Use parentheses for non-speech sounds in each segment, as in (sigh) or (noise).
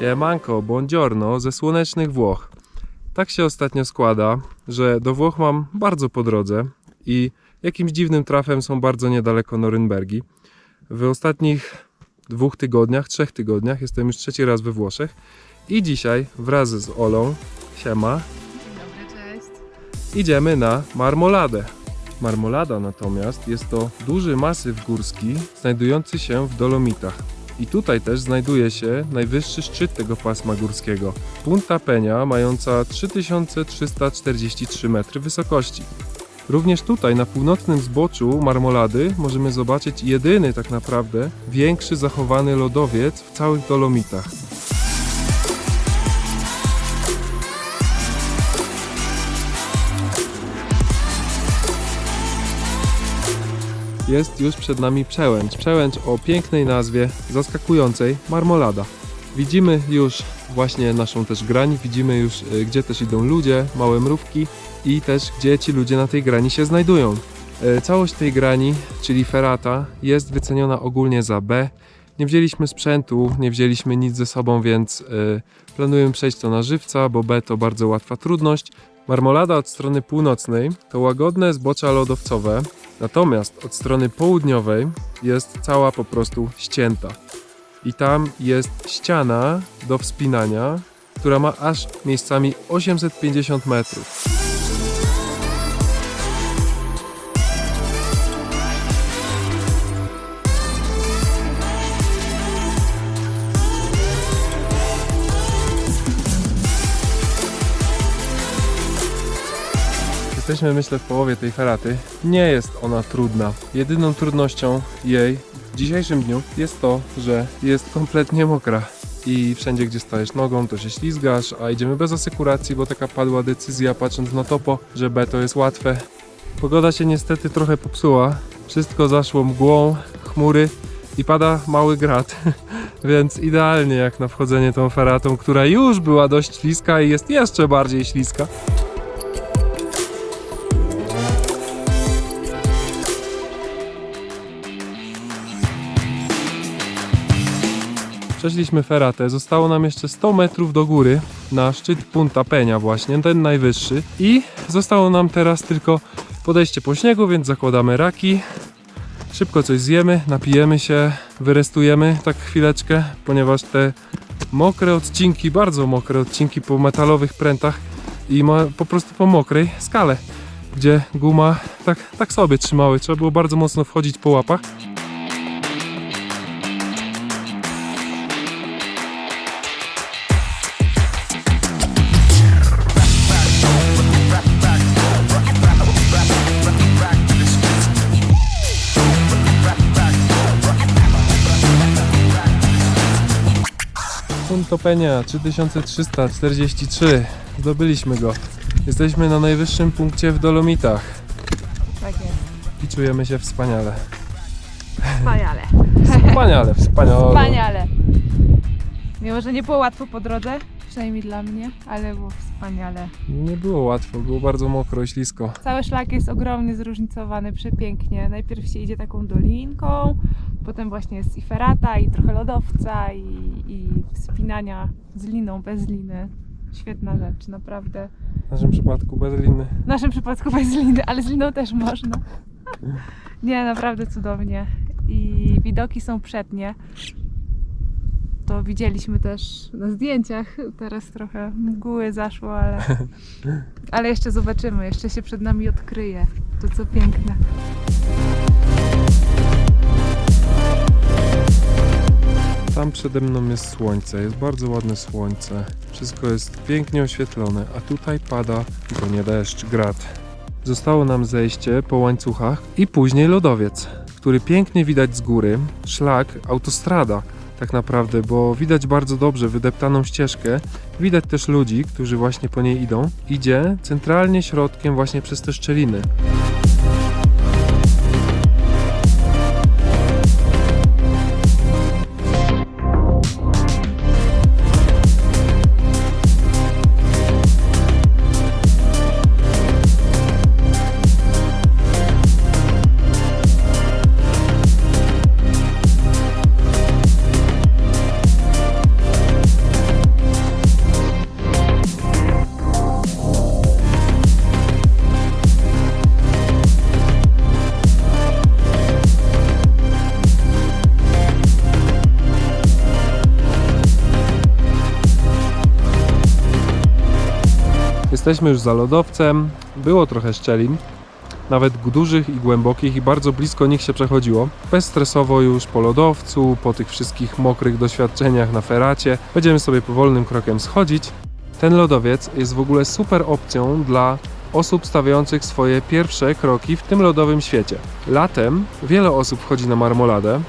Siemanko, buongiorno ze słonecznych Włoch. Tak się ostatnio składa, że do Włoch mam bardzo po drodze i jakimś dziwnym trafem są bardzo niedaleko Norymbergi. W ostatnich dwóch tygodniach, trzech tygodniach jestem już trzeci raz we Włoszech i dzisiaj wraz z Olą, siema, Dobry, cześć. idziemy na Marmoladę. Marmolada natomiast jest to duży masyw górski znajdujący się w Dolomitach. I tutaj też znajduje się najwyższy szczyt tego pasma górskiego. Punta Peña mająca 3343 metry wysokości. Również tutaj na północnym zboczu Marmolady możemy zobaczyć jedyny tak naprawdę większy zachowany lodowiec w całych Dolomitach. Jest już przed nami przełęcz. Przełęcz o pięknej nazwie, zaskakującej Marmolada. Widzimy już właśnie naszą też grań, widzimy już y, gdzie też idą ludzie, małe mrówki i też gdzie ci ludzie na tej grani się znajdują. Y, Całość tej grani, czyli ferata, jest wyceniona ogólnie za B. Nie wzięliśmy sprzętu, nie wzięliśmy nic ze sobą, więc y, planujemy przejść to na żywca, bo B to bardzo łatwa trudność. Marmolada od strony północnej to łagodne zbocza lodowcowe, Natomiast od strony południowej jest cała po prostu ścięta. I tam jest ściana do wspinania, która ma aż miejscami 850 metrów. Jesteśmy myślę w połowie tej feraty. Nie jest ona trudna. Jedyną trudnością jej w dzisiejszym dniu jest to, że jest kompletnie mokra. I wszędzie gdzie stajesz nogą to się ślizgasz, a idziemy bez asekuracji, bo taka padła decyzja patrząc na topo, że B to jest łatwe. Pogoda się niestety trochę popsuła. Wszystko zaszło mgłą, chmury i pada mały grad. (laughs) Więc idealnie jak na wchodzenie tą feratą, która już była dość śliska i jest jeszcze bardziej śliska. Przeszliśmy feratę, zostało nam jeszcze 100 metrów do góry na szczyt Punta Peña właśnie, ten najwyższy. I zostało nam teraz tylko podejście po śniegu, więc zakładamy raki, szybko coś zjemy, napijemy się, wyrestujemy tak chwileczkę, ponieważ te mokre odcinki, bardzo mokre odcinki po metalowych prętach i po prostu po mokrej skale, gdzie guma tak, tak sobie trzymały, trzeba było bardzo mocno wchodzić po łapach. Punto Peña 3343. Zdobyliśmy go. Jesteśmy na najwyższym punkcie w Dolomitach Tak jest. i czujemy się wspaniale. Wspaniale. Wspaniale, wspaniale. Wspaniale. Mimo, że nie było łatwo po drodze, przynajmniej dla mnie, ale było wspaniale. Nie było łatwo, było bardzo mokro i ślisko. Cały szlak jest ogromnie zróżnicowany, przepięknie. Najpierw się idzie taką dolinką, potem właśnie jest i ferata, i trochę lodowca, i, i wspinania z liną, bez liny. Świetna rzecz, naprawdę. W naszym przypadku bez liny. W naszym przypadku bez liny, ale z liną też można. (laughs) Nie, naprawdę cudownie. I widoki są przednie. To widzieliśmy też na zdjęciach. Teraz trochę mgły zaszło, ale, (laughs) ale jeszcze zobaczymy. Jeszcze się przed nami odkryje. To co piękne. Tam przede mną jest słońce, jest bardzo ładne słońce. Wszystko jest pięknie oświetlone, a tutaj pada, bo nie deszcz, grad. Zostało nam zejście po łańcuchach i później lodowiec, który pięknie widać z góry. Szlak, autostrada tak naprawdę, bo widać bardzo dobrze wydeptaną ścieżkę. Widać też ludzi, którzy właśnie po niej idą. Idzie centralnie środkiem właśnie przez te szczeliny. Jesteśmy już za lodowcem. Było trochę szczelin, nawet dużych i głębokich i bardzo blisko nich się przechodziło. Bezstresowo już po lodowcu, po tych wszystkich mokrych doświadczeniach na feracie. Będziemy sobie powolnym krokiem schodzić. Ten lodowiec jest w ogóle super opcją dla osób stawiających swoje pierwsze kroki w tym lodowym świecie. Latem wiele osób wchodzi na marmoladę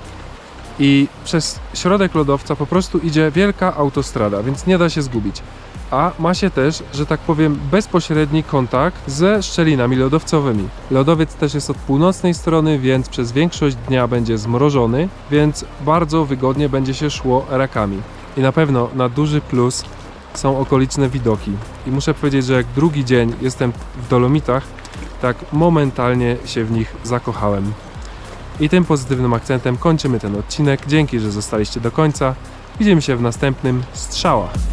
i przez środek lodowca po prostu idzie wielka autostrada, więc nie da się zgubić. A ma się też, że tak powiem, bezpośredni kontakt ze szczelinami lodowcowymi. Lodowiec też jest od północnej strony, więc przez większość dnia będzie zmrożony, więc bardzo wygodnie będzie się szło rakami. I na pewno na duży plus są okoliczne widoki. I muszę powiedzieć, że jak drugi dzień jestem w Dolomitach, tak momentalnie się w nich zakochałem. I tym pozytywnym akcentem kończymy ten odcinek. Dzięki, że zostaliście do końca. Widzimy się w następnym strzałach.